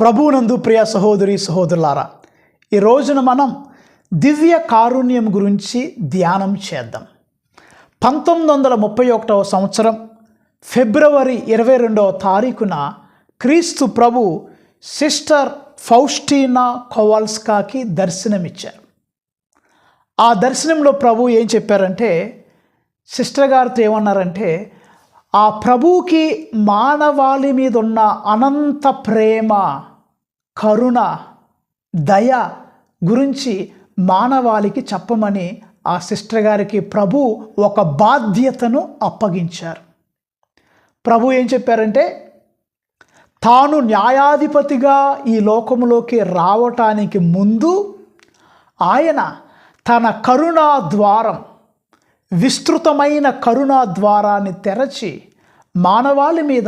ప్రభునందు ప్రియ సహోదరి సహోదరులారా ఈ రోజున మనం దివ్య కారుణ్యం గురించి ధ్యానం చేద్దాం. పంతొమ్మిది వందల ముప్పై ఒకటవ సంవత్సరం ఫిబ్రవరి ఇరవై రెండవ తారీఖున క్రీస్తు ప్రభు సిస్టర్ ఫౌస్టీనా కోవాల్స్కాకి దర్శనమిచ్చారు. ఆ దర్శనంలో ప్రభు ఏం చెప్పారంటే సిస్టర్ గారితో ఏమన్నారంటే ఆ ప్రభువుకి మానవాళి మీద ఉన్న అనంత ప్రేమ కరుణ దయ గురించి మానవాళికి చెప్పమని ఆ సిస్టర్ గారికి ప్రభు ఒక బాధ్యతను అప్పగించారు. ప్రభు ఏం చెప్పారంటే తాను న్యాయాధిపతిగా ఈ లోకంలోకి రావటానికి ముందు ఆయన తన కరుణా ద్వారం విస్తృతమైన కరుణా ద్వారాన్ని తెరచి మానవాళి మీద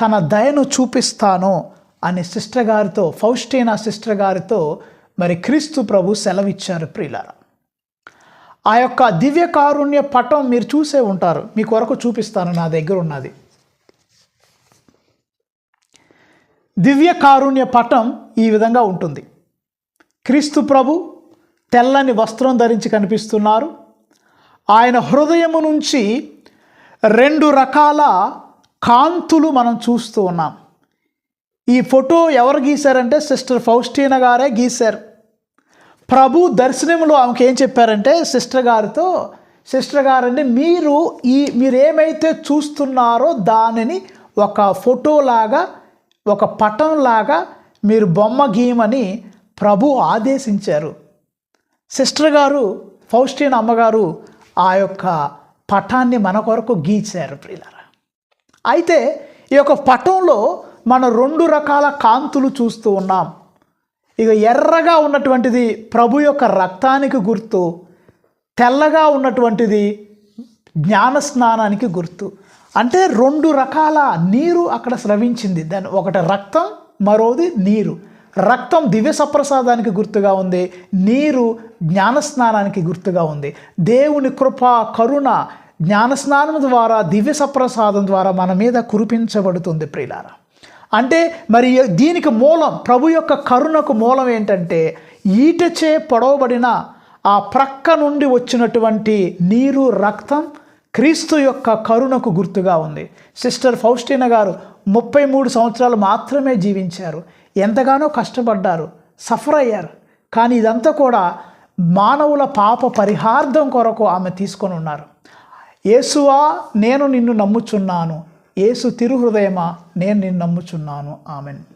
తన దయను చూపిస్తాను అనే సిస్టర్ గారితో ఫౌస్టీనా సిస్టర్ గారితో మరి క్రీస్తు ప్రభు సెలవిచ్చారు ప్రియులారా. ఆ యొక్క దివ్య కారుణ్య పటం మీరు చూసే ఉంటారు. మీ కొరకు చూపిస్తాను నా దగ్గర ఉన్నది. దివ్య కారుణ్య పటం ఈ విధంగా ఉంటుంది. క్రీస్తు ప్రభు తెల్లని వస్త్రం ధరించి కనిపిస్తున్నారు. ఆయన హృదయము నుంచి రెండు రకాల కాంతులు మనం చూస్తూ ఉన్నాం. ఈ ఫోటో ఎవరు గీశారంటే సిస్టర్ ఫౌస్టీనా గారే గీశారు. ప్రభు దర్శనంలో ఆమెకి ఏం చెప్పారంటే సిస్టర్ గారితో సిస్టర్ గారండి మీరు ఈ మీరు ఏమైతే చూస్తున్నారో దానిని ఒక ఫోటోలాగా ఒక పటంలాగా మీరు బొమ్మ గీయమని ప్రభు ఆదేశించారు. సిస్టర్ గారు ఫౌస్టీన్ అమ్మగారు ఆ యొక్క పటాన్ని మన కొరకు గీచారు ప్రియులారా. అయితే ఈ యొక్క పటంలో మనం రెండు రకాల కాంతులు చూస్తూ ఉన్నాం. ఇక ఎర్రగా ఉన్నటువంటిది ప్రభు యొక్క రక్తానికి గుర్తు తెల్లగా ఉన్నటువంటిది జ్ఞాన స్నానానికి గుర్తు. అంటే రెండు రకాల నీరు అక్కడ స్రవించింది. దాని ఒకటి రక్తం మరోది నీరు. రక్తం దివ్య సప్రసాదానికి గుర్తుగా ఉంది నీరు జ్ఞానస్నానానికి గుర్తుగా ఉంది. దేవుని కృప కరుణ జ్ఞానస్నానం ద్వారా దివ్య సప్రసాదం ద్వారా మన మీద కురిపించబడుతుంది ప్రియులారా. అంటే మరి దీనికి మూలం ప్రభు యొక్క కరుణకు మూలం ఏంటంటే ఈటచే పొడవబడిన ఆ ప్రక్క నుండి వచ్చినటువంటి నీరు రక్తం క్రీస్తు యొక్క కరుణకు గుర్తుగా ఉంది. సిస్టర్ ఫౌస్టీనా గారు ముప్పై మూడు సంవత్సరాలు మాత్రమే జీవించారు. ఎంతగానో కష్టపడ్డారు సఫర్ అయ్యారు. కానీ ఇదంతా కూడా మానవుల పాప పరిహార్థం కొరకు ఆమె తీసుకొని ఉన్నారు. యేసువా నేను నిన్ను నమ్ముచున్నాను. యేసు తిరుహృదయమా? నేను నిన్ను నమ్ముచున్నాను. ఆమెన్.